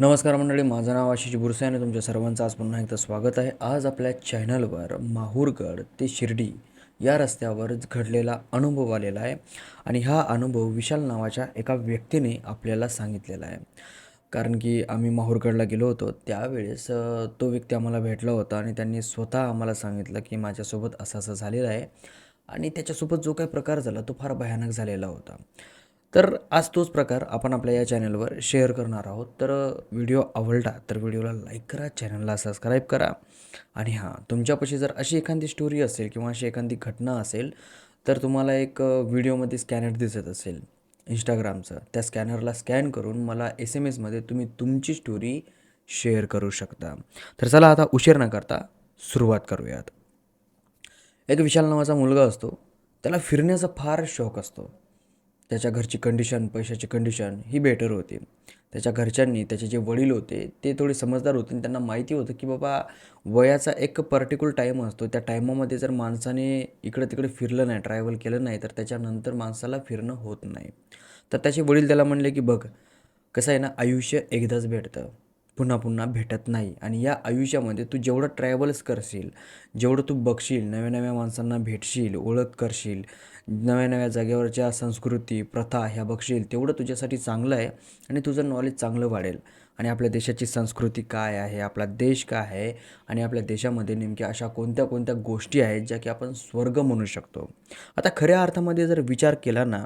नमस्कार मंडळी माझं नाव आशिष बुरसे आणि तुमच्या सर्वांचं आज पुन्हा एकदा स्वागत आहे. आज आपल्या चॅनलवर माहूरगड ते शिर्डी या रस्त्यावर घडलेला अनुभव आलेला आहे आणि हा अनुभव विशाल नावाच्या एका व्यक्तीने आपल्याला सांगितलेला आहे. कारण की आम्ही माहूरगडला गेलो होतो त्यावेळेस तो व्यक्ती आम्हाला भेटला होता आणि त्यांनी स्वतः आम्हाला सांगितलं की माझ्यासोबत असं असं झालेलं आहे आणि त्याच्यासोबत जो काही प्रकार झाला तो फार भयानक झालेला होता. तर आज तोच प्रकार आपण आपल्या या चॅनलवर शेअर करणार आहोत. तर व्हिडिओ आवडला तर व्हिडिओला लाईक करा चॅनलला सबस्क्राईब करा. आणि हां तुमच्यापाशी जर अशी एखादी स्टोरी असेल किंवा अशी एखादी घटना असेल तर तुम्हाला एक व्हिडिओमध्ये स्कॅनर दिसत असेल इंस्टाग्रामचं त्या स्कॅनरला स्कॅन करून मला एस एम एसमध्ये तुम्ही तुमची स्टोरी शेअर करू शकता. तर चला आता उशीर न करता सुरुवात करूयात. एक विशाल नावाचा मुलगा असतो. त्याला फिरण्याचा फार शौक असतो. त्याच्या घरची कंडिशन पैशाची कंडिशन ही बेटर होती. त्याच्या घरच्यांनी त्याचे जे वडील होते ते थोडे समजदार होते आणि त्यांना माहिती होतं की बाबा वयाचा एक पर्टिक्युलर टाईम असतो. त्या टाईमामध्ये जर माणसाने इकडं तिकडे फिरलं नाही ट्रॅव्हल केलं नाही तर त्याच्यानंतर माणसाला फिरणं होत नाही. तर त्याचे वडील त्याला म्हणले की बघ कसं आहे ना आयुष्य एकदाच भेटतं. पुन्हा पुन्हा भेटत नाही. आणि या आयुष्यामध्ये तू जेवढं ट्रॅव्हल्स करशील जेवढं तू बघशील नव्या नव्या माणसांना भेटशील ओळख करशील नव्या नव्या जागेवरच्या संस्कृती प्रथा ह्या बघशील तेवढं तुझ्यासाठी चांगलं आहे आणि तुझं नॉलेज चांगलं वाढेल. आणि आपल्या देशाची संस्कृती काय आहे आपला देश काय आहे आणि आपल्या देशामध्ये नेमक्या अशा कोणत्या कोणत्या गोष्टी आहेत ज्या की आपण स्वर्ग म्हणू शकतो. आता खऱ्या अर्थामध्ये जर विचार केला ना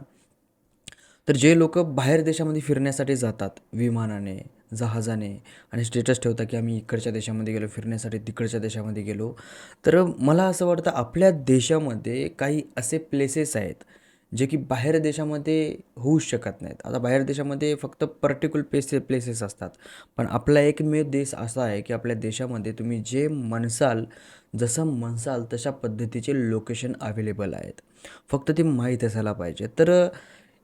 तर जे लोक बाहेर देशामध्ये फिरण्यासाठी जातात विमानाने जहाजाने आणि स्टेटस ठेवता की आम्ही इकडच्या देशामध्ये गेलो फिरण्यासाठी तिकडच्या देशामध्ये गेलो. तर मला असं वाटतं आपल्या देशामध्ये काही असे प्लेसेस आहेत जे की बाहेर देशामध्ये होऊच शकत नाहीत. आता बाहेर देशामध्ये फक्त पर्टिक्युलर प्लेसे प्लेसेस असतात. पण आपला एकमेव देश असा आहे की आपल्या देशामध्ये तुम्ही जे म्हणसाल जसं म्हणसाल तशा पद्धतीचे लोकेशन अवेलेबल आहेत. फक्त ते माहीत असायला पाहिजे. तर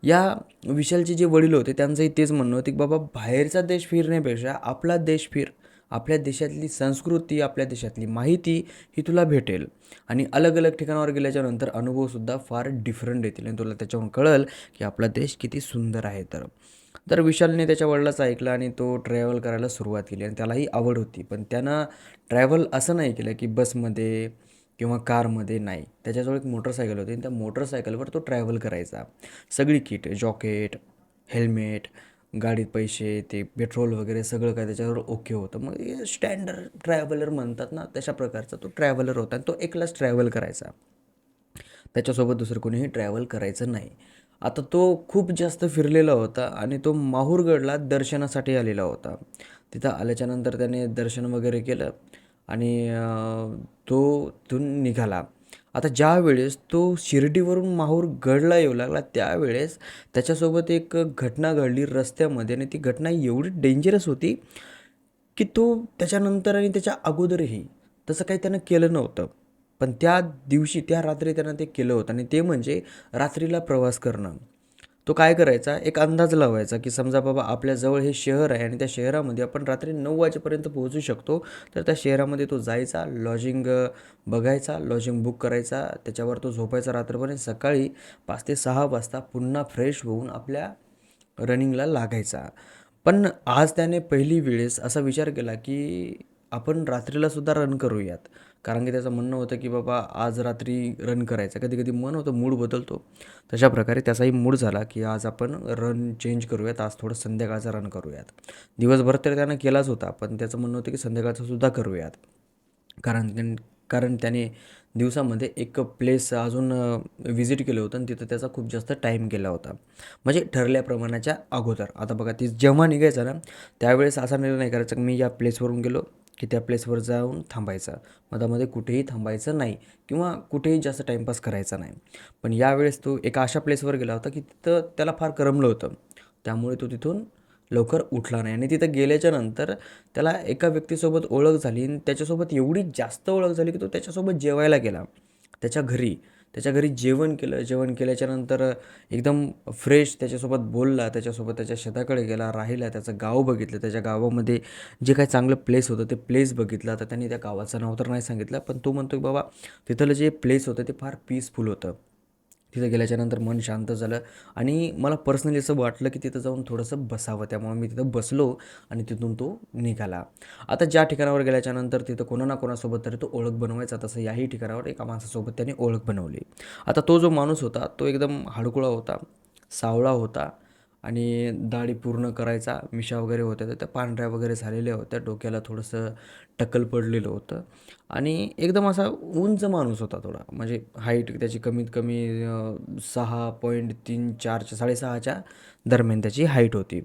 या विशालचे जे वडील होते त्यांचंही तेच म्हणणं होतं की बाबा बाहेरचा देश फिरण्यापेक्षा आपला देश फिर. आपल्या देशातली संस्कृती आपल्या देशातली माहिती ही तुला भेटेल. आणि अलग अलग ठिकाणावर गेल्याच्यानंतर अनुभवसुद्धा फार डिफरंट येतील. आणि तुला त्याच्यावरून कळेल की आपला देश किती सुंदर आहे तर. तर विशालने त्याच्या वडिलाचं ऐकलं आणि तो ट्रॅव्हल करायला सुरुवात केली आणि त्यालाही आवड होती. पण त्यानं ट्रॅव्हल असं नाही केलं की बसमध्ये किंवा कारमध्ये नाही. त्याच्याजवळ एक मोटरसायकल होती आणि त्या मोटरसायकलवर तो ट्रॅव्हल करायचा. सगळी किट जॉकेट हेल्मेट गाडीत पैसे ते पेट्रोल वगैरे सगळं काय त्याच्यावर ओके होतं. मग स्टँडर्ड ट्रॅव्हलर म्हणतात ना तशा प्रकारचा तो ट्रॅव्हलर होता आणि तो एकलाच ट्रॅव्हल करायचा. त्याच्यासोबत दुसरं कोणीही ट्रॅव्हल करायचं नाही. आता तो खूप जास्त फिरलेला होता आणि तो माहूरगडला दर्शनासाठी आलेला होता. तिथं आल्याच्यानंतर त्याने दर्शन वगैरे केलं. आणि तो तिथून निघाला. आता ज्या वेळेस तो शिर्डीवरून माहूर गडला येऊ लागला त्यावेळेस त्याच्यासोबत एक घटना घडली रस्त्यामध्ये आणि ती घटना एवढी डेंजरस होती की तो त्याच्यानंतर आणि त्याच्या अगोदरही तसं काही त्यानं केलं नव्हतं. पण त्या दिवशी त्या रात्री त्यानं ते केलं होतं आणि ते म्हणजे रात्रीला प्रवास करणं. तो काय करायचा? एक अंदाज लावायचा की समजा बाबा आपल्याजवळ हे शहर आहे आणि त्या शहरामध्ये आपण रात्री नऊ वाजेपर्यंत पोहोचू शकतो तर त्या शहरामध्ये तो जायचा लॉजिंग बघायचा लॉजिंग बुक करायचा त्याच्यावर तो झोपायचा रात्रभर सकाळी पाच ते सहा वाजता पुन्हा फ्रेश होऊन आपल्या रनिंगला लागायचा. पण आज त्याने पहिली वेळेस असा विचार केला की आपण रात्रीला सुद्धा रन करूयात. कारण की त्याचं म्हणणं होतं की बाबा आज रात्री रन करायचं. कधी कधी मन होतं मूड बदलतो. तशा प्रकारे त्याचाही मूड झाला की आज आपण रन चेंज करूयात. आज थोडं संध्याकाळचा रन करूयात. दिवसभर तर त्यानं केलाच होता पण त्याचं म्हणणं होतं की संध्याकाळचा सुद्धा करूयात. कारण त्यां कारण त्याने दिवसामध्ये एक प्लेस अजून व्हिजिट केलं होतं आणि तिथं त्याचा खूप जास्त टाईम गेला होता. म्हणजे ठरल्या प्रमाणाच्या अगोदर. आता बघा ती जेव्हा निघायचं ना त्यावेळेस असा निर्णय करायचा की मी या प्लेसवरून गेलो. की त्या प्लेसवर जाऊन थांबायचं. मधामध्ये कुठेही थांबायचं नाही किंवा कुठेही जास्त टाईमपास करायचा नाही. पण यावेळेस तो एका अशा प्लेसवर गेला होता की तिथं त्याला फार करमलं होतं. त्यामुळे तो तिथून लवकर उठला नाही आणि तिथं गेल्याच्यानंतर त्याला एका व्यक्तीसोबत ओळख झाली आणि त्याच्यासोबत एवढी जास्त ओळख झाली की तो त्याच्यासोबत जेवायला गेला. त्याच्या घरी त्याच्या घरी जेवण केलं. जेवण केल्याच्यानंतर एकदम फ्रेश त्याच्यासोबत बोलला. त्याच्यासोबत त्याच्या शेताकडे गेला राहिला. त्याचं गाव बघितलं. त्याच्या गावामध्ये जे काही चांगलं प्लेस होतं ते प्लेस बघितलं. आता त्यांनी त्या गावाचं नाव तर नाही सांगितलं पण तो म्हणतो की बाबा तिथलं जे प्लेस होतं ते फार पीसफुल होतं. तिथं गेल्याच्यानंतर मन शांत झालं. आणि मला पर्सनली असं वाटलं की तिथं जाऊन थोडंसं बसावं. त्यामुळे मी तिथं बसलो आणि तिथून तो निघाला. आता ज्या ठिकाणावर गेल्याच्यानंतर तिथं कोणा ना कोणासोबत तरी तो ओळख बनवायचा. तसं याही ठिकाणावर एका माणसासोबत त्याने ओळख बनवली. आता तो जो माणूस होता तो एकदम हाडकुळा होता सावळा होता. आणि दाढी पूर्ण करायचा मिशा वगैरे होत्या तर त्या पांढऱ्या वगैरे झालेल्या होत्या डोक्याला थोडंसं टक्कल पडलेलं होतं. आणि एकदम असा उंच माणूस होता थोडा म्हणजे हाईट त्याची कमीत कमी सहा पॉईंट तीन चारच्या साडेसहाच्या दरम्यान त्याची हाईट होती.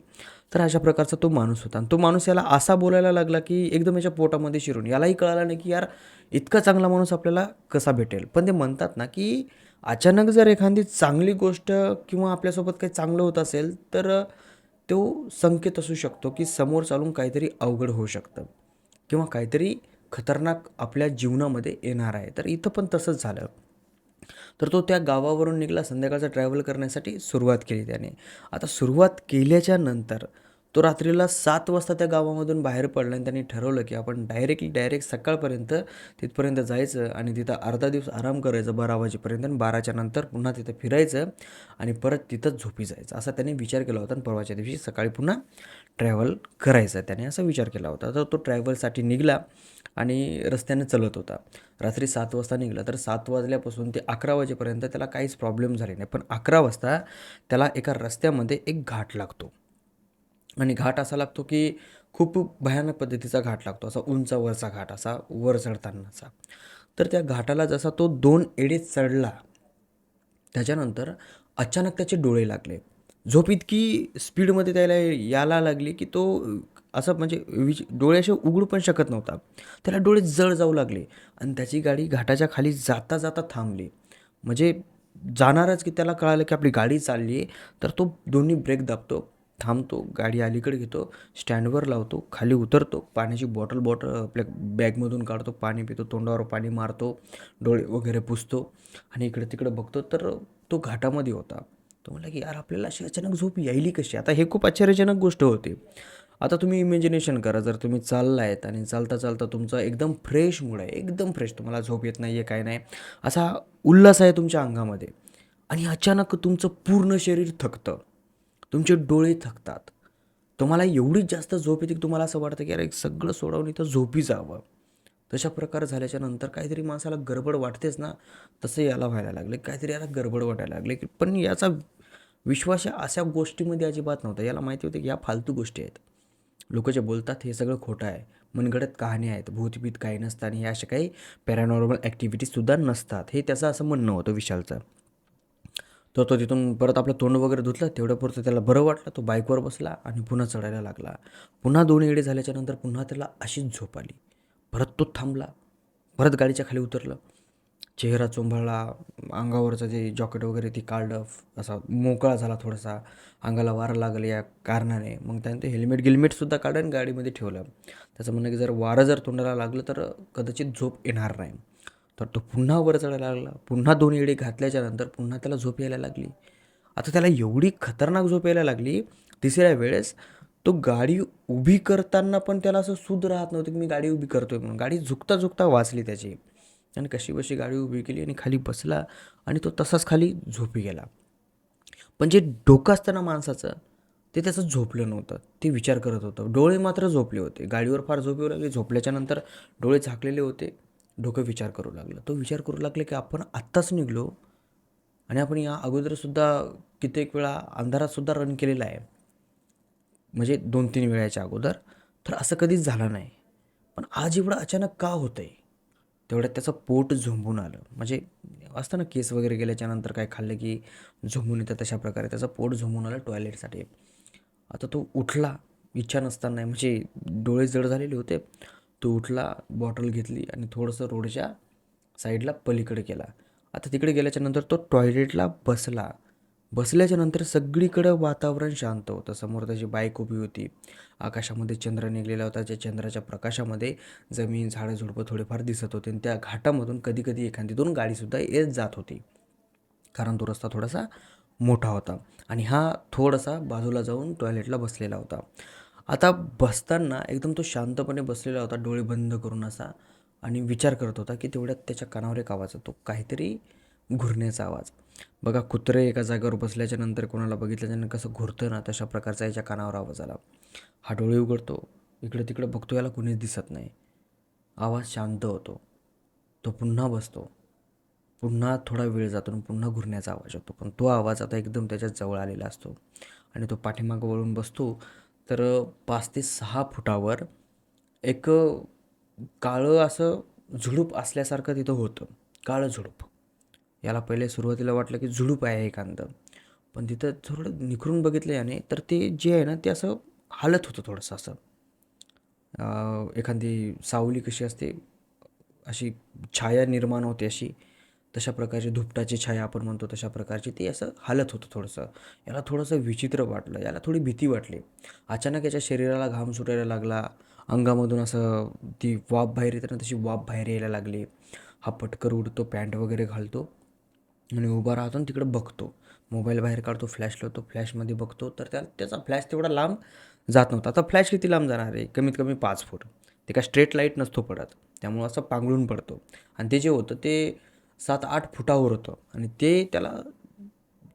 तर अशा प्रकारचा तो माणूस होता. आणि तो माणूस याला असा बोलायला लागला की एकदम याच्या पोटामध्ये शिरून. यालाही कळालं नाही की यार इतका चांगला माणूस आपल्याला कसा भेटेल. पण ते म्हणतात ना की अचानक जर एखादी चांगली गोष्ट किंवा आपल्यासोबत काही चांगलं होत असेल तर तो संकेत असू शकतो की समोर चालून काहीतरी अवघड होऊ शकतं किंवा काहीतरी खतरनाक आपल्या जीवनामध्ये येणार आहे. तर इथं पण तसंच झालं. तर तो त्या गावावरून निघाला संध्याकाळचा ट्रॅव्हल करण्यासाठी सुरुवात केली त्याने. आता सुरुवात केल्याच्यानंतर तो रात्रीला सात वाजता त्या गावामधून बाहेर पडला आणि त्यांनी ठरवलं की आपण डायरेक्टली डायरेक्ट सकाळपर्यंत तिथपर्यंत जायचं आणि तिथं अर्धा दिवस आराम करायचं बारा वाजेपर्यंत आणि बाराच्या नंतर पुन्हा तिथं फिरायचं आणि परत तिथंच झोपी जायचं. असा त्यांनी विचार केला होता आणि परवाच्या दिवशी सकाळी पुन्हा ट्रॅव्हल करायचं त्याने असा विचार केला होता. तर तो ट्रॅव्हलसाठी निघाला आणि रस्त्याने चालत होता. रात्री सात वाजता निघाला. तर सात वाजल्यापासून ते अकरा वाजेपर्यंत त्याला काहीच प्रॉब्लेम झाले नाही. पण अकरा वाजता त्याला एका रस्त्यामध्ये एक घाट लागतो. आणि घाट असा लागतो की खूप भयानक पद्धतीचा घाट लागतो असा उंचावरचा घाट असा वर चढतानाचा. तर त्या घाटाला जसा तो दोन एडे चढला त्याच्यानंतर अचानक त्याचे डोळे लागले. झोप इतकी स्पीडमध्ये त्याला यायला लागली की तो असं म्हणजे विच डोळे असे उघडू पण शकत नव्हता. त्याला डोळे जळ जाऊ लागले आणि त्याची गाडी घाटाच्या खाली जाता जाता थांबली. म्हणजे जाणारच की त्याला कळालं की आपली गाडी चालली आहे तर तो दोन्ही ब्रेक दाबतो. थांबतो गाडी अलीकडे घेतो स्टँडवर लावतो खाली उतरतो पाण्याची बॉटल बॉटल आपल्या बॅगमधून काढतो पाणी पितो तोंडावर पाणी मारतो डोळे वगैरे पुसतो आणि इकडे तिकडे बघतो तर तो घाटामध्ये होता. तो म्हणला की यार आपल्याला अशी अचानक झोप यायली कशी? आता हे खूप आश्चर्यजनक गोष्ट होती. आता तुम्ही इमॅजिनेशन करा जर तुम्ही चाललायत आणि चालता चालता तुमचा एकदम फ्रेश मूड आहे एकदम फ्रेश तुम्हाला झोप येत नाही आहे काय नाही असा उल्हास आहे तुमच्या अंगामध्ये आणि अचानक तुमचं पूर्ण शरीर थकतं. तुमचे डोळे थकतात. तुम्हाला एवढीच जास्त झोप येते की तुम्हाला असं वाटतं की अरे सगळं सोडवून इथं झोपी जावं. तशा प्रकार झाल्याच्यानंतर काहीतरी माणसाला गडबड वाटतेच ना तसं याला व्हायला लागले. काहीतरी याला गडबड वाटायला लागले. की पण याचा विश्वास या अशा गोष्टीमध्ये अजिबात नव्हता. याला माहिती होतं की या फालतू गोष्टी आहेत. लोक जे बोलतात हे सगळं खोटं आहे. मनगडत कहाणी आहेत. भूतभीत काही नसतं आणि हे अशा काही पॅरानॉर्मल ॲक्टिव्हिटीजसुद्धा नसतात. हे त्याचं असं म्हणणं होतं विशालचं. तर तो तिथून परत आपलं तोंड वगैरे धुतलं तेवढं पुरतं त्याला बरं वाटलं तो बाईकवर बसला आणि पुन्हा चढायला लागला. पुन्हा दोन येडे झाल्याच्यानंतर पुन्हा त्याला अशीच झोप आली. परत तो थांबला. परत गाडीच्या खाली उतरलं. चेहरा चोंभाळला अंगावरचं जे जॉकेट वगैरे ती काढलं असा मोकळा झाला थोडासा. अंगाला वारं लागलं या कारणाने. मग त्याने ते हेल्मेट गिल्मेटसुद्धा काढून गाडीमध्ये ठेवलं. त्याचं म्हणणं की जर वारं जर तोंडाला लागलं तर कदाचित झोप येणार नाही. तर तो पुन्हा वर चढायला लागला. पुन्हा दोन येडे घातल्याच्या नंतर पुन्हा त्याला झोप यायला लागली. आता त्याला एवढी खतरनाक झोप यायला लागली तिसऱ्या वेळेस तो गाडी उभी करताना पण त्याला असं सूद राहत नव्हतं की मी गाडी उभी करतोय म्हणून. गाडी झुकता झुकता वाचली त्याची. आणि कशी बशी गाडी उभी केली आणि खाली बसला आणि तो तसाच खाली झोपी गेला. पण जे डोकं असतं ना माणसाचं ते त्याचं झोपलं नव्हतं. ते विचार करत होतं. डोळे मात्र झोपले होते. गाडीवर फार झोप येऊ लागली. झोपल्याच्यानंतर डोळे झाकलेले होते. डोकं विचार करू लागलं. तो विचार करू लागले की आपण आत्ताच निघलो आणि आपण या अगोदरसुद्धा कित्येक वेळा अंधारातसुद्धा रन केलेला आहे. म्हणजे दोन तीन वेळाच्या अगोदर. तर असं कधीच झालं नाही. पण आज एवढं अचानक का होतं आहे तेवढ्यात त्याचं पोट झोंबून आलं. म्हणजे असतं ना केस वगैरे गेल्याच्यानंतर काय खाल्लं की झोंबून येतं तशा प्रकारे त्याचं पोट झोंबून आलं टॉयलेटसाठी. आता तो उठला इच्छा नसताना म्हणजे डोळे जड झालेले होते. तो उठला बॉटल घेतली आणि थोडंसं रोडच्या साईडला पलीकडे गेला आता तिकडे गेल्याच्यानंतर तो टॉयलेटला बसला. बसल्याच्या नंतर सगळीकडं वातावरण शांत होतं. समोर त्याची बाईक उभी होती. आकाशामध्ये चंद्र निघलेला होता. त्या चंद्राच्या प्रकाशामध्ये जमीन झाडं झुडपं थोडेफार दिसत होते आणि त्या घाटामधून कधी कधी एखादी दोन गाडीसुद्धा येत जात होती. कारण तो रस्ता थोडासा मोठा होता आणि हा थोडासा बाजूला जाऊन टॉयलेटला बसलेला होता. आता बसताना एकदम तो शांतपणे बसलेला होता डोळे बंद करून असा. आणि विचार करत होता की तेवढ्यात त्याच्या कानावर एक आवाज येतो काहीतरी घुरण्याचा आवाज. बघा कुत्रे एका जागेवर बसल्याच्या नंतर कोणाला बघितल्याच्यानं कसं घुरतं ना तशा प्रकारचा याच्या कानावर आवाज आला. हा डोळे उघडतो इकडे तिकडे बघतो याला कुणीच दिसत नाही. आवाज शांत होतो. तो पुन्हा बसतो. पुन्हा थोडा वेळ जातो आणि पुन्हा घुरण्याचा आवाज होतो पण तो आवाज आता एकदम त्याच्याजवळ आलेला असतो. आणि तो पाठीमागं वळून बसतो. तर पाच ते सहा फुटावर एक काळं असं झुडूप असल्यासारखं तिथं होतं. काळं झुडूप. याला पहिले सुरुवातीला वाटलं की झुडूप आहे एखादं. पण तिथं थोडं निखरून बघितलं याने तर ते जे आहे ना ते असं हालत होतं थोडंसं असं. एखादी सावली कशी असते अशी छाया निर्माण होते अशी. तशा प्रकारची धुपटाची छाया आपण म्हणतो तशा प्रकारची ती असं हालत होतं थोडंसं. याला थोडंसं विचित्र वाटलं याला थोडी भीती वाटली. अचानक याच्या शरीराला घाम सुटायला लागला. अंगामधून असं ती वाफ बाहेर येताना तशी वाफ बाहेर यायला लागली. हा पटकर उडतो पॅन्ट वगैरे घालतो आणि उभा राहतो आणि तिकडं बघतो. मोबाईल बाहेर काढतो फ्लॅश लावतो फ्लॅशमध्ये बघतो. तर त्या त्याचा फ्लॅश तेवढा लांब जात नव्हता. आता फ्लॅश किती लांब जाणार आहे? कमीत कमी पाच फूट. ते काय स्ट्रेट लाइट नसतो पडत. त्यामुळं असं पांगळून पडतो. आणि ते जे होतं ते सात आठ फुटावर होतं. आणि ते त्याला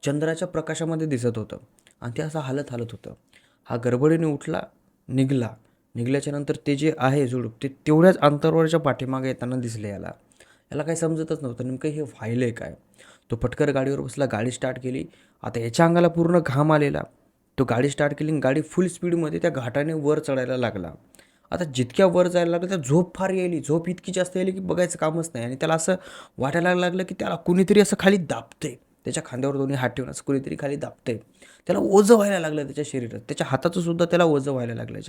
चंद्राच्या प्रकाशामध्ये दिसत होतं. आणि ते असं हालत हालत होतं. हा गडबडीने उठला निघला. निघल्याच्या नंतर ते जे आहे झुडूप ते तेवढ्याच अंतरावरच्या पाठीमागे येताना दिसले याला. याला काही समजतच नव्हतं नेमकं हे व्हायलं आहे काय. तो पटकर गाडीवर बसला गाडी स्टार्ट केली. आता याच्या अंगाला पूर्ण घाम आलेला. तो गाडी स्टार्ट केली आणि गाडी फुल स्पीडमध्ये त्या घाटाने वर चढायला लागला. आता जितक्या वर जायला लागलं त्या झोप फार यायली. झोप इतकी जास्त यायली की बघायचं कामच नाही. आणि त्याला असं वाटायला लागलं की त्याला कुणीतरी असं खाली दाबते त्याच्या खांद्यावर दोन्ही हात ठेवून असं कुणीतरी खाली दाबते त्याला ओझं व्हायला लागलं त्याच्या शरीरात. त्याच्या हाताचं सुद्धा त्याला ओझं व्हायला लागलं.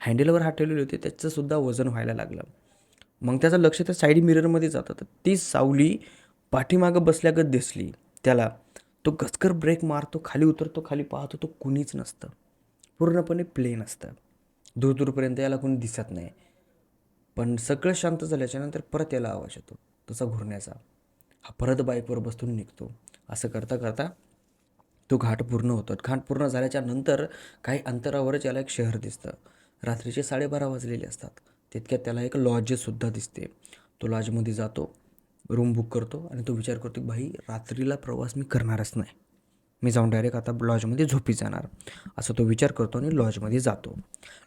हँडलवर हात ठेवलेले होते त्याचं सुद्धा वजन व्हायला लागलं. मग त्याचं लक्ष त्या साईड मिररमध्ये जातं. तर ती सावली पाठीमागं बसल्यागत दिसली. त्याला तो गचकर ब्रेक मारतो खाली उतरतो खाली पाहतो तो कुणीच नसतं. पूर्णपणे प्लेन असतं. दूर दूरपर्यंत याला कोणी दिसत नाही. पण सगळं शांत झाल्याच्यानंतर परत याला आवाज येतो. तसा घुरण्याचा. हा परत बाईकवर बसून निघतो. असं करता करता तो घाट पूर्ण होतो. घाट पूर्ण झाल्याच्यानंतर काही अंतरावरच याला एक शहर दिसतं. रात्रीचे साडेबारा वाजलेले असतात. तितक्यात त्याला एक लॉजसुद्धा दिसते. तो लॉजमध्ये जातो. रूम बुक करतो आणि तो विचार करतो की भाई रात्रीला प्रवास मी करणारच नाही. मी जाऊन डायरेक्ट आता लॉजमध्ये झोपी जाणार. असं तो विचार करतो आणि लॉजमध्ये जातो.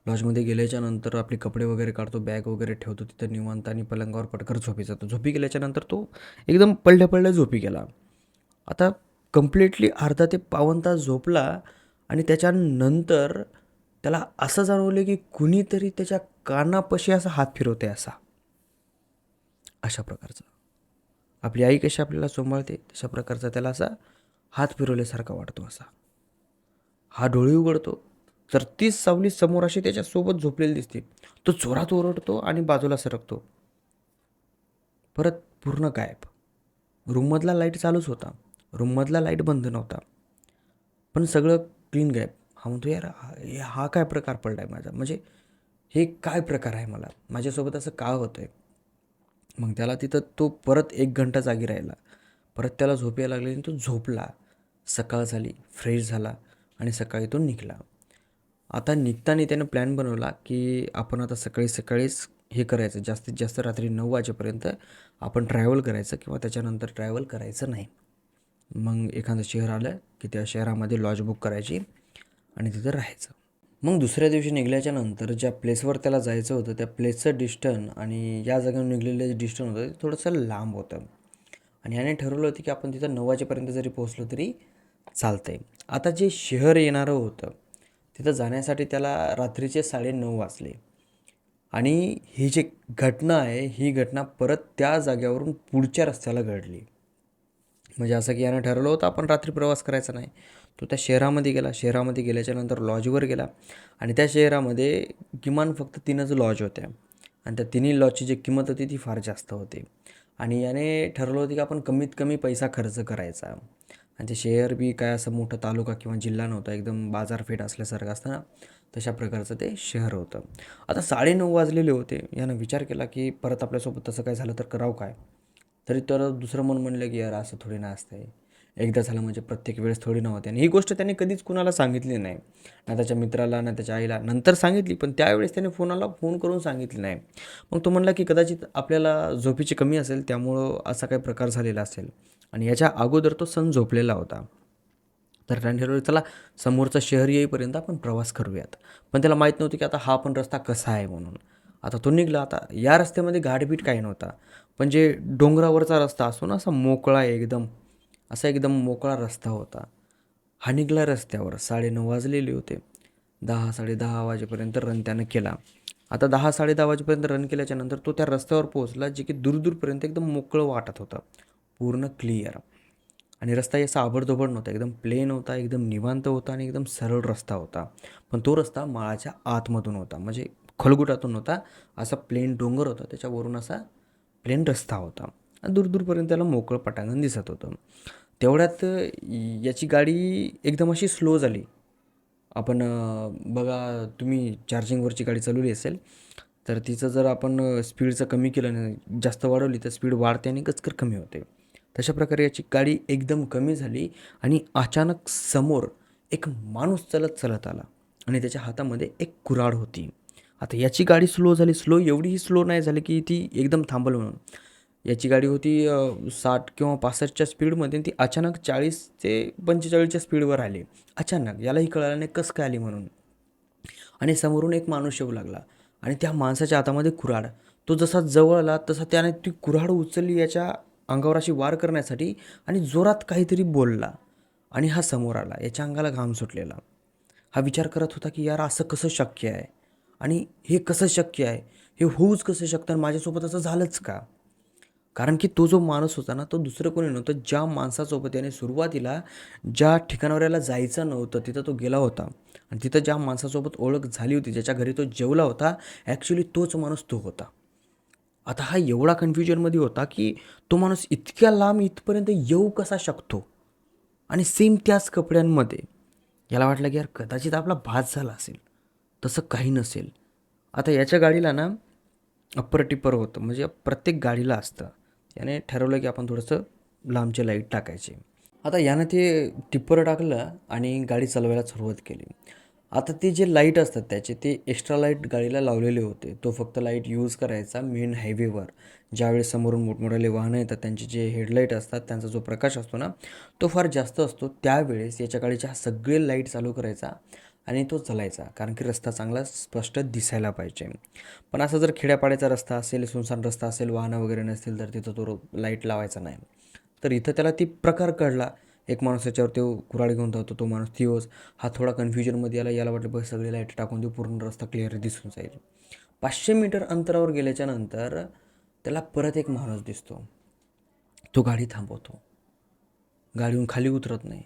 लॉजमध्ये गेल्याच्यानंतर आपले कपडे वगैरे काढतो बॅग वगैरे ठेवतो तिथं निवांत आणि पलंगावर पटकर झोपी जातो. झोपी गेल्याच्यानंतर तो एकदम पडल्या पडल्या झोपी गेला. आता कम्प्लिटली अर्धा ते पावन तास झोपला आणि त्याच्यानंतर त्याला असं जाणवलं की कुणीतरी त्याच्या कानापाशी असा हात फिरवते असा. अशा प्रकारचा. आपली आई कशी आपल्याला सांभाळते तशा प्रकारचा त्याला असा हात फिरवल्यासारखा वाटतो असा. हा डोळे उघडतो तर तीच सावली समोर अशी त्याच्यासोबत झोपलेली दिसते. तो जोरात ओरडतो आणि बाजूला सरकतो. परत पूर्ण गायब. रूममधला लाइट चालूच होता. रूममधला लाइट बंद नव्हता. पण सगळं क्लीन गायब. हा म्हणतो यार हा हा काय प्रकार पडला आहे माझा? म्हणजे हे काय प्रकार आहे मला? माझ्यासोबत असं का होतं आहे मग त्याला तिथं तो परत एक घंटा जागी राहिला. परत त्याला झोप यायला लागली आणि तो झोपला. सकाळ झाली फ्रेश झाला आणि सकाळी तो निघाला. आता निघताना त्यानं प्लॅन बनवला की आपण आता सकाळी सकाळीच हे करायचं. जास्तीत जास्त रात्री नऊ वाजेपर्यंत आपण ट्रॅव्हल करायचं किंवा त्याच्यानंतर ट्रॅव्हल करायचं नाही. मग एखादं शहर आलं की त्या शहरामध्ये लॉज बुक करायची आणि तिथं राहायचं. मग दुसऱ्या दिवशी निघाल्याच्या नंतर ज्या प्लेसवर त्याला जायचं होतं त्या प्लेसचं डिस्टन आणि या जागेवर निघलेलं जे डिस्टन होतं ते थोडंसं लांब होतं. आणि याने ठरवलं होतं की आपण तिथं नऊ वाजेपर्यंत जरी पोहोचलो तरी चालतं आहे आता जे शहर येणारं होतं तिथं जाण्यासाठी त्याला रात्रीचे साडेनऊ वाजले. आणि ही जी घटना आहे ही घटना परत त्या जाग्यावरून पुढच्या रस्त्याला घडली. म्हणजे असं की यानं ठरवलं होतं आपण रात्री प्रवास करायचा नाही. तो त्या शहरामध्ये गेला. शहरामध्ये गेल्याच्यानंतर लॉजवर गेला. आणि त्या शहरामध्ये किमान फक्त तीनच लॉज होत्या. आणि त्या तिन्ही लॉजची जी किंमत होती ती फार जास्त होती. आणि याने ठरवलं होतं की आपण कमीत कमी पैसा खर्च करायचा. आणि ते शहर बी काय असं मोठं तालुका किंवा जिल्हा नव्हता एकदम बाजारपेठ असल्यासारखं असतं ना तशा प्रकारचं ते शहर होतं. आता साडेनऊ वाजलेले होते यानं विचार केला की परत आपल्यासोबत तसं काय झालं तर करावं काय? तरी तर दुसरं मन म्हणलं की यार असं थोडी ना असतंय एकदा झालं म्हणजे प्रत्येक वेळेस थोडी नव्हते आणि ही गोष्ट त्याने कधीच कुणाला सांगितली नाही. ना त्याच्या मित्राला ना त्याच्या आईला नंतर सांगितली पण त्यावेळेस त्याने फोनाला फोन करून सांगितली नाही. मग तो म्हणला की कदाचित आपल्याला झोपेची कमी असेल त्यामुळं असा काही प्रकार झालेला असेल. आणि याच्या अगोदर तो सन झोपलेला होता. तर त्याने ठरवलं चला समोरचं शहर येईपर्यंत आपण प्रवास करूयात. पण त्याला माहीत नव्हतं की आता हा पण रस्ता कसा आहे म्हणून. आता तो निघला आता या रस्त्यामध्ये गाडबीट काही नव्हता. पण जे डोंगरावरचा रस्ता असतो ना असा मोकळा एकदम असा एकदम मोकळा रस्ता होता. हा निघाला रस्त्यावर साडेनऊ वाजलेले होते. दहा साडेदहा वाजेपर्यंत रन त्यानं केला. आता दहा साडे दहा वाजेपर्यंत रन केल्याच्यानंतर तो त्या रस्त्यावर पोहोचला जे की दूरदूरपर्यंत एकदम मोकळं वाटत होतं. पूर्ण क्लिअर. आणि रस्ता असा आबडधोबड नव्हता. एकदम प्लेन होता एकदम निवांत होता आणि एकदम सरळ रस्ता होता. पण तो रस्ता माळाच्या आतमधून होता. म्हणजे खलगुटातून होता. असा प्लेन डोंगर होता. त्याच्यावरून असा प्लेन रस्ता होता. आणि दूरदूरपर्यंत त्याला मोकळं पटांगण दिसत होतं. तेवढ्यात याची गाडी एकदम अशी स्लो झाली. आपण बघा तुम्ही चार्जिंगवरची गाडी चालवली असेल तर तिचं जर आपण स्पीडचं कमी केलं नाही जास्त वाढवली तर स्पीड वाढते आणि गचकर कमी होते. तशा प्रकारे याची गाडी एकदम कमी झाली आणि अचानक समोर एक माणूस चालत चालत आला आणि त्याच्या हातामध्ये एक कुऱ्हाड होती. आता याची गाडी स्लो झाली. स्लो एवढीही स्लो नाही झाली की ती एकदम थांबल म्हणून. याची गाडी होती साठ किंवा पासष्टच्या स्पीडमध्ये आणि ती अचानक चाळीस ते पंचेचाळीसच्या स्पीडवर आली. अचानक यालाही कळालं नाही कसं काय आली म्हणून. आणि समोरून एक माणूस येऊ लागला आणि त्या माणसाच्या हातामध्ये कुऱ्हाड. तो जसा जवळ आला तसा त्याने ती कुऱ्हाड उचलली याच्या अंगावर अशी वार करण्यासाठी आणि जोरात काहीतरी बोलला आणि हा समोर आला याच्या अंगाला घाम सुटलेला. हा विचार करत होता की यार असं कसं शक्य आहे? आणि हे कसं शक्य आहे? हे होऊच कसं शकतं? आणि माझ्यासोबत असं झालंच का? कारण की तो जो माणूस होता ना तो दुसरं कोणी नव्हतं. ज्या माणसासोबत याने सुरुवातीला ज्या ठिकाणावर याला जायचं नव्हतं तिथं तो गेला होता. आणि तिथं ज्या माणसासोबत ओळख झाली होती ज्याच्या घरी तो जेवला होता ॲक्च्युली तोच माणूस तो होता. आता हा एवढा कन्फ्युजनमध्ये होता की तो माणूस इतक्या लांब इथपर्यंत येऊ कसा शकतो? आणि सेम त्याच कपड्यांमध्ये. याला वाटलं की यार कदाचित आपला भास झाला असेल. तसं काही नसेल. आता याच्या गाडीला ना अप्पर टिप्पर होतं. म्हणजे प्रत्येक गाडीला असतं. याने ठरवलं की आपण थोडंसं लांबचे लाइट टाकायचे. आता यानं ते टिप्पर टाकलं आणि गाडी चालवायला सुरुवात केली. आता ते जे लाइट असतात त्याचे ते एक्स्ट्रा लाइट गाडीला लावलेले होते. तो फक्त लाइट यूज करायचा मेन हायवेवर ज्यावेळेस समोरून मोठमोठाले वाहनं येतात त्यांचे जे हेडलाईट असतात त्यांचा जो प्रकाश असतो ना तो फार जास्त असतो. त्यावेळेस याच्या गाडीच्या हा सगळे लाइट चालू करायचा आणि तो चालायचा. कारण की रस्ता चांगला स्पष्ट दिसायला पाहिजे. पण असा जर खेड्यापाड्याचा रस्ता असेल सुनसान रस्ता असेल वाहनं वगैरे नसतील तर तिथं तो लाइट लावायचा नाही. तर इथं त्याला ती प्रकार कळला. एक माणूस त्याच्यावर तो कुऱ्हाड घेऊन धावतो तो माणूस थिओस हा थोडा कन्फ्युजनमध्ये आला याला वाटलं बघ सगळे लाइट टाकून देऊ पूर्ण रस्ता क्लिअर दिसून जाईल. पाचशे मीटर अंतरावर गेल्याच्यानंतर त्याला परत एक माणूस दिसतो. तो गाडी थांबवतो. गाडीहून खाली उतरत नाही.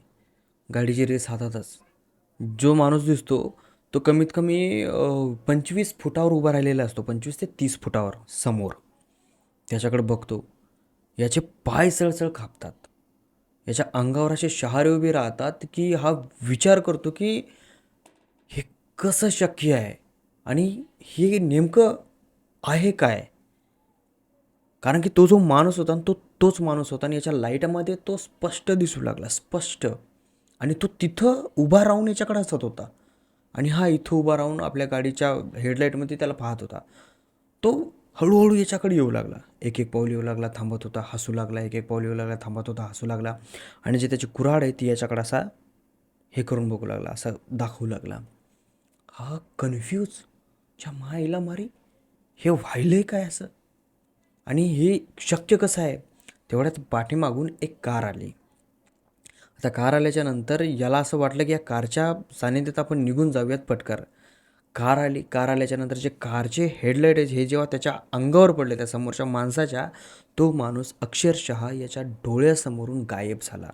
गाडीची रेस हातातच. जो माणूस दिसतो तो कमीत कमी पंचवीस फुटावर उभा राहिलेला असतो पंचवीस ते तीस फुटावर समोर. त्याच्याकडे बघतो. याचे पाय सळसळ कापतात याच्या अंगावर असे शहारे उभे राहतात की हा विचार करतो की हे कसं शक्य आहे? आणि हे नेमकं आहे काय? कारण की तो जो माणूस होता तो तोच माणूस होता आणि याच्या लाईटामध्ये तो स्पष्ट दिसू लागला स्पष्ट. आणि तो तिथं उभा राहून याच्याकडे हसत होता. आणि हा इथं उभा राहून आपल्या गाडीच्या हेडलाईटमध्ये त्याला पाहत होता. तो हळूहळू याच्याकडे येऊ लागला. एक एक पाऊल येऊ लागला थांबत होता हसू लागला एक एक पाऊल येऊ लागला थांबत होता हसू लागला. आणि जे त्याची कुऱ्हाड आहे ती याच्याकडे असा हे करून बघू लागला असं दाखवू लागला. हा कन्फ्यूज च्या माईला मारी हे व्हायलंय काय असं? आणि हे शक्य कसं आहे? तेवढ्यात पाठीमागून एक कार आली. आता कार आल्याच्यानंतर याला असं वाटलं की या कारच्या सानिध्यात आपण निघून जाऊयात पटकर कार आली कार आल्याच्यानंतर जे कारचे हेडलाईट आहेत हे जेव्हा त्याच्या अंगावर पडले त्या समोरच्या माणसाच्या तो माणूस अक्षरशः याच्या डोळ्यासमोरून गायब झाला.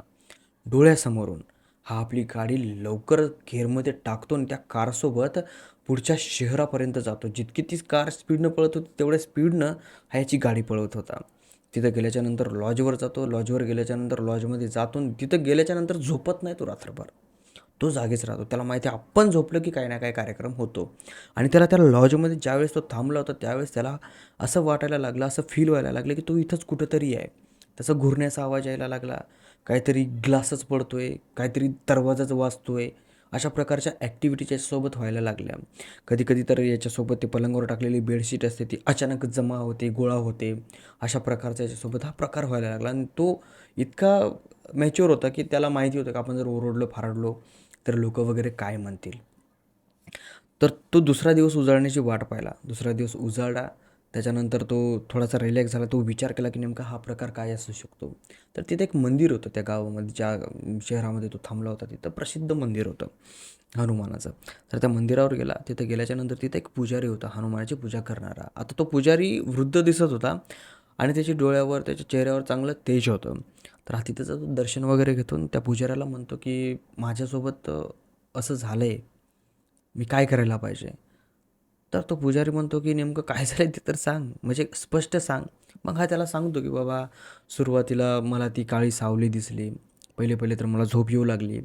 डोळ्यासमोरून. हा आपली गाडी लवकर गेअरमध्ये टाकतो आणि त्या कारसोबत पुढच्या शहरापर्यंत जातो. जितकी ती कार स्पीडनं पळत होती तेवढ्या स्पीडनं हा याची गाडी पळवत होता. तिथं गेल्याच्यानंतर लॉजवर जातो. लॉजवर गेल्याच्यानंतर लॉजमध्ये जातो आणि तिथं गेल्याच्यानंतर झोपत नाही तो रात्रभर. तो जागेच राहतो. त्याला माहिती आहे आपण झोपलं की काही ना काही कार्यक्रम होतो. आणि त्याला त्या लॉजमध्ये ज्यावेळेस तो थांबला होता त्यावेळेस त्याला असं वाटायला लागलं असं फील व्हायला लागलं की तो इथंच कुठंतरी आहे. त्याचा घुरण्याचा आवाज यायला लागला. काहीतरी ग्लासच पडतो आहे काहीतरी दरवाजाच वाजतोय अशा प्रकारच्या ॲक्टिव्हिटी त्याच्यासोबत व्हायला लागल्या. कधी कधी तर याच्यासोबत ते पलंगावर टाकलेली बेडशीट असते ती अचानक जमा होते गोळा होते अशा प्रकारचा याच्यासोबत हा प्रकार व्हायला लागला. आणि तो इतका मॅच्युअर होता की त्याला माहिती होतं की आपण जर ओरडलो फारडलो तर लोक वगैरे काय म्हणतील? तर तो दुसरा दिवस उजाळण्याची वाट पाहिला. दुसरा दिवस उजाळा त्याच्यानंतर तो थोडासा रिलॅक्स झाला. तो विचार केला की नेमका हा प्रकार काय असू शकतो? तर तिथे एक मंदिर होतं त्या गावामध्ये ज्या शहरामध्ये तो थांबला होता तिथं. प्रसिद्ध मंदिर होतं हनुमानाचं. तर त्या मंदिरावर गेला. तिथं गेल्याच्यानंतर तिथं एक पुजारी होता. हनुमानाची पूजा करणारा. आता तो पुजारी वृद्ध दिसत होता आणि त्याच्या डोळ्यावर त्याच्या चेहऱ्यावर चांगलं तेज होतं. तर हा तिथं तो दर्शन वगैरे घेतो त्या पुजाऱ्याला म्हणतो की माझ्यासोबत असं झालं आहे मी काय करायला पाहिजे? तर तो पुजारी म्हणतो की नेमकं काय झालं ते तर सांग. म्हणजे स्पष्ट सांग. मग हा त्याला सांगतो की बाबा सुरुवातीला मला ती काळी सावली दिसली. पहिले पहिले तर मला झोप येऊ लागली.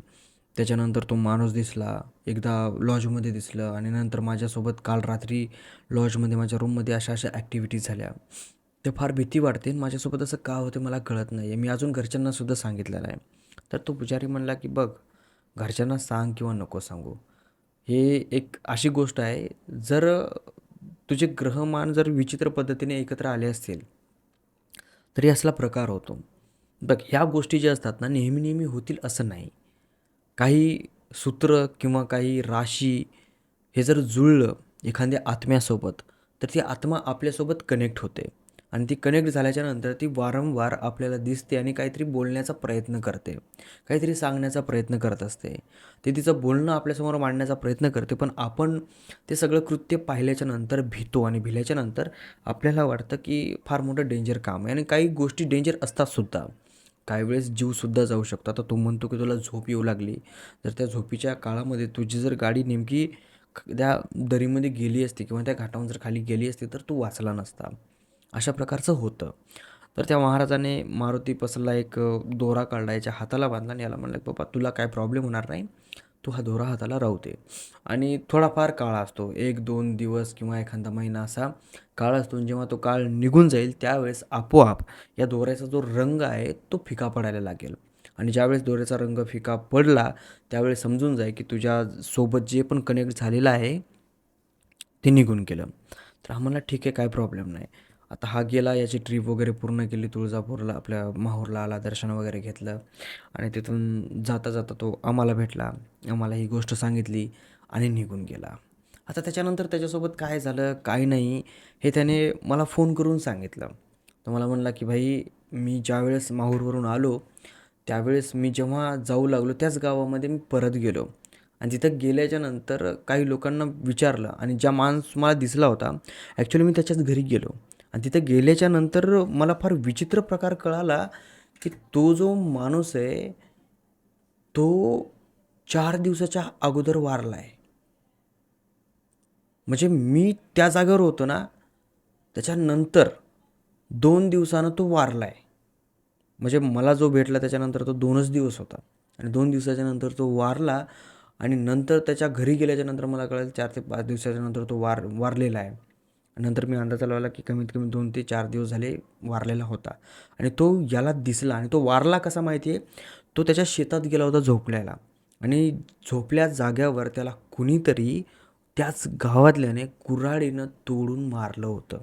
त्याच्यानंतर तो माणूस दिसला. एकदा लॉजमध्ये दिसलं आणि नंतर माझ्यासोबत काल रात्री लॉजमध्ये माझ्या रूममध्ये अशा अशा ॲक्टिव्हिटीज झाल्या. ते फार भीती वाटते आणि माझ्यासोबत असं का होते मला कळत नाही. आहे मी अजून घरच्यांनासुद्धा सांगितलेलं आहे. तर तो पुजारी म्हणला की बघ घरच्यांना सांग किंवा नको सांगू. हे एक अशी गोष्ट आहे जर तुझे ग्रहमान जर विचित्र पद्धतीने एकत्र आले असतील तरी असला प्रकार होतो. बघ ह्या गोष्टी ज्या असतात ना नेहमी नेहमी होतील असं नाही. काही सूत्र किंवा काही राशी हे जर जुळलं एखाद्या आत्म्यासोबत तर ती आत्मा आपल्यासोबत कनेक्ट होते. आणि ती कनेक्ट झाल्याच्यानंतर ती वारंवार आपल्याला दिसते आणि काहीतरी बोलण्याचा प्रयत्न करते. काहीतरी सांगण्याचा प्रयत्न करत असते. ते तिचं बोलणं आपल्यासमोर मांडण्याचा प्रयत्न करते पण आपण ते सगळं कृत्य पाहिल्याच्या नंतर भीतो आणि भिल्याच्या नंतर आपल्याला वाटतं की फार मोठं डेंजर काम आहे. आणि काही गोष्टी डेंजर असतात सुद्धा. काही वेळेस जीवसुद्धा जाऊ शकतो. आता तो म्हणतो की तुला झोप येऊ लागली. तर त्या झोपीच्या काळामध्ये तुझी जर गाडी नेमकी त्या दरीमध्ये गेली असती किंवा त्या घाटावरून जर खाली गेली असती तर तू वाचला नसता. अशा प्रकारचं होतं. तर त्या महाराजाने मारुती पसला एक दोरा काढला याच्या हाताला बांधला आणि याला म्हणलं बाबा तुला काय प्रॉब्लेम होणार नाही. तू हा दोरा हाताला राहते आणि थोडाफार काळ असतो. एक दोन दिवस किंवा एखादा महिना असा काळ असतो. जेव्हा तो काळ निघून जाईल त्यावेळेस आपोआप या दोऱ्याचा जो रंग आहे तो फिका पडायला लागेल. आणि ज्यावेळेस दोऱ्याचा रंग फिका पडला त्यावेळेस समजून जाईल की तुझ्या सोबत जे पण कनेक्ट झालेलं आहे ते निघून गेलं. तर आम्हाला ठीक आहे काय प्रॉब्लेम नाही. आता हा गेला याची ट्रीप वगैरे पूर्ण केली तुळजापूरला आपल्या माहूरला आला दर्शन वगैरे घेतलं. आणि तिथून जाता जाता तो आम्हाला भेटला आम्हाला ही गोष्ट सांगितली आणि निघून गेला. आता त्याच्यानंतर त्याच्यासोबत काय झालं काय नाही हे त्याने मला फोन करून सांगितलं. तो मला म्हणला की भाई मी ज्यावेळेस माहूरवरून आलो त्यावेळेस मी जेव्हा जाऊ लागलो त्याच गावामध्ये मी परत गेलो. आणि तिथं गेल्याच्यानंतर काही लोकांना विचारलं आणि ज्या माणूस मला दिसला होता ॲक्च्युली मी त्याच्याच घरी गेलो. आणि तिथं गेल्याच्यानंतर मला फार विचित्र प्रकार कळाला की तो जो माणूस आहे तो चार दिवसाच्या अगोदर वारला आहे म्हणजे मी त्या जागेवर होतो ना त्याच्यानंतर दोन दिवसानं तो वारला आहे म्हणजे मला जो भेटला त्याच्यानंतर तो दोनच दिवस होता. आणि दोन दिवसाच्या नंतर तो वारला आणि नंतर त्याच्या घरी गेल्याच्यानंतर मला कळेल चार ते पाच दिवसाच्या नंतर तो वार वारलेला आहे. नंतर मी अंदाज लावला की कमीत कमी दोन ते चार दिवस झाले वारलेला होता. आणि तो याला दिसला आणि तो वारला कसा माहिती आहे? तो त्याच्या शेतात गेला होता झोपल्याला. आणि झोपल्या जाग्यावर त्याला कुणीतरी त्याच गावातल्याने कुऱ्हाडीनं तोडून मारलं होतं.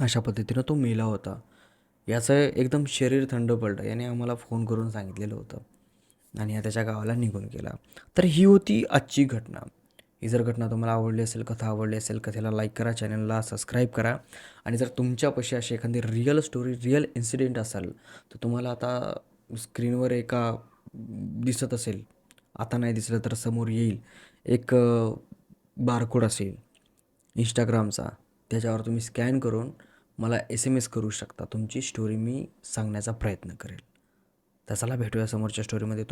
अशा पद्धतीनं तो मेला होता. याचं एकदम शरीर थंड पडलं. याने आम्हाला फोन करून सांगितलेलं होतं. आणि या त्याच्या गावाला निघून गेला. तर ही होती आजची घटना. ही जर घटना तुम्हाला आवडली असेल कथा आवडली असेल कथेला लाईक करा चॅनलला सबस्क्राईब करा. आणि जर तुमच्यापाशी अशी एखादी रिअल स्टोरी रिअल इन्सिडेंट असेल तर तुम्हाला आता स्क्रीनवर एका दिसत असेल आता नाही दिसलं तर समोर येईल एक बारकोड असेल इंस्टाग्रामचा त्याच्यावर तुम्ही स्कॅन करून मला एस एम एस करू शकता. तुमची स्टोरी मी सांगण्याचा प्रयत्न करेल. तर भेटूया समोरच्या स्टोरीमध्ये तो